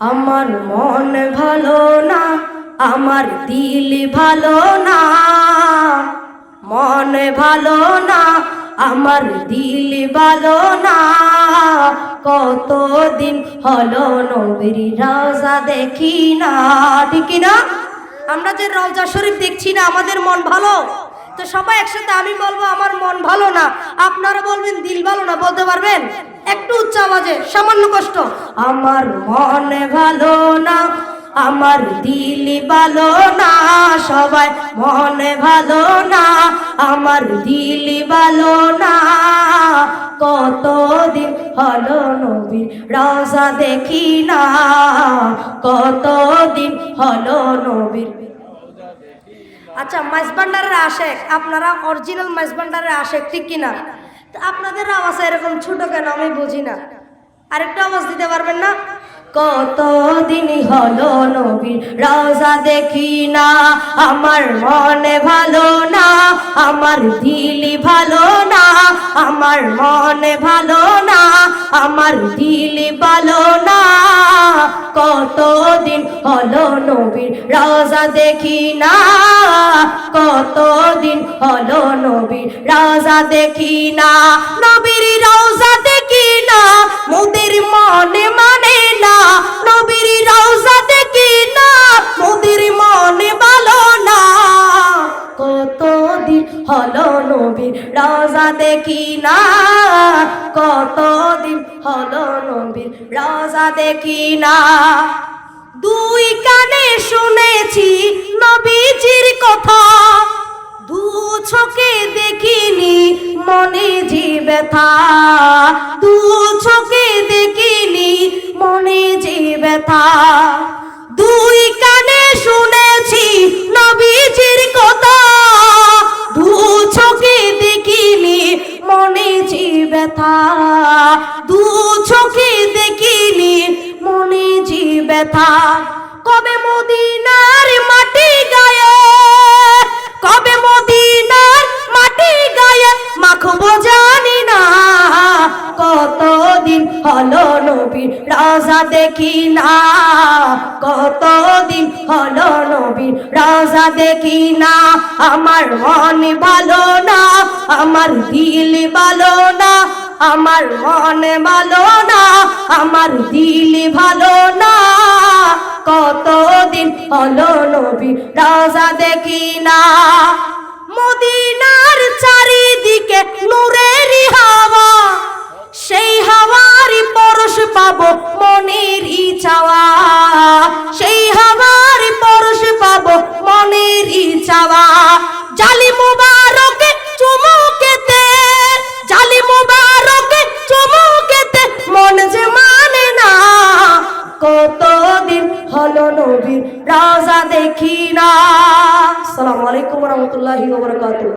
আমার মন ভালো না, আমার দিল ভালো না। মন ভালো না, আমার দিল ভালো না। কতদিন হলো নবীর রওজা দেখি না, ঠিক না? আমরা যে রওজা শরীফ দেখছি না, আমাদের মন ভালো? তো সবাই একসাথে আমি বলব, আমার মন ভালো না। আপনারা বলবেন, দিল ভালো না, বলতে পারবেন? একটু উচ্চ আওয়াজে, সামান্য কষ্ট। আমার মনে ভালো না, আমার দিল ভালো না, সবাই মনে ভালো না, আমার দিল ভালো না। কতদিন হলো নবী রওজা দেখি না, কতদিন হলো নবীর আচ্ছা মাইজবান্ডারের আশেক আপনারা অরিজিনাল মাইজবান্ডারের আশেক ঠিক কিনা? আপনাদের আওয়াজ এরকম ছোট কেন আমি বুঝি না। আরেকটা আওয়াজ দিতে পারবেন না? কতদিন হলো নবীর রওজা দেখি না, আমার মনে ভালো না, আমার দিলি ভালো না, আমার মনে ভালো না, আমার দিলি ভালো না। কতদিন হলো নবীর রওজা দেখি না, কতদিন হলো নবীর রওজা দেখি না, নবীর রওজা দেখি না, মোদের মনে মানে না। নবীর রওজা দেখি না, মোদের মনে ভালো না। কতদিন হলো নবীর রওজা দেখি না, কতদিন হলো নবীর রওজা দেখি না। দুই কানে মনে যে ব্যথা, দু চোখে দেখিনি মনে যে ব্যথা। দুই কানে শুনেছি নবীজির কথা, দু চোখে দেখিনি মনে যে ব্যথা। দু চোখে দেখিনি মনে যে ব্যথা। কবে মদিনার হলো নবীর রাজা দেখি না। কতদিন হলো নবীর রাজা দেখি না। আমার মন ভালো না, আমার দিল ভালো না, আমার মন ভালো না, আমার দিল ভালো না। কতদিন হলো নবী, রাজা দেখি না। মদিনার চারিদিকে নূরের হাওয়া পাবো মনের চাওয়া। সেই হাওয়ারি পরশ পাবো মনের চাওয়া। জালি মুবারকে চুমুকেতে, জালি মুবারকে চুমুকেতে মন যে মানে না। কতদিন হলো নবীর রাজা দেখি না। আসসালামু আলাইকুম রহমতুল্লাহি ওয়া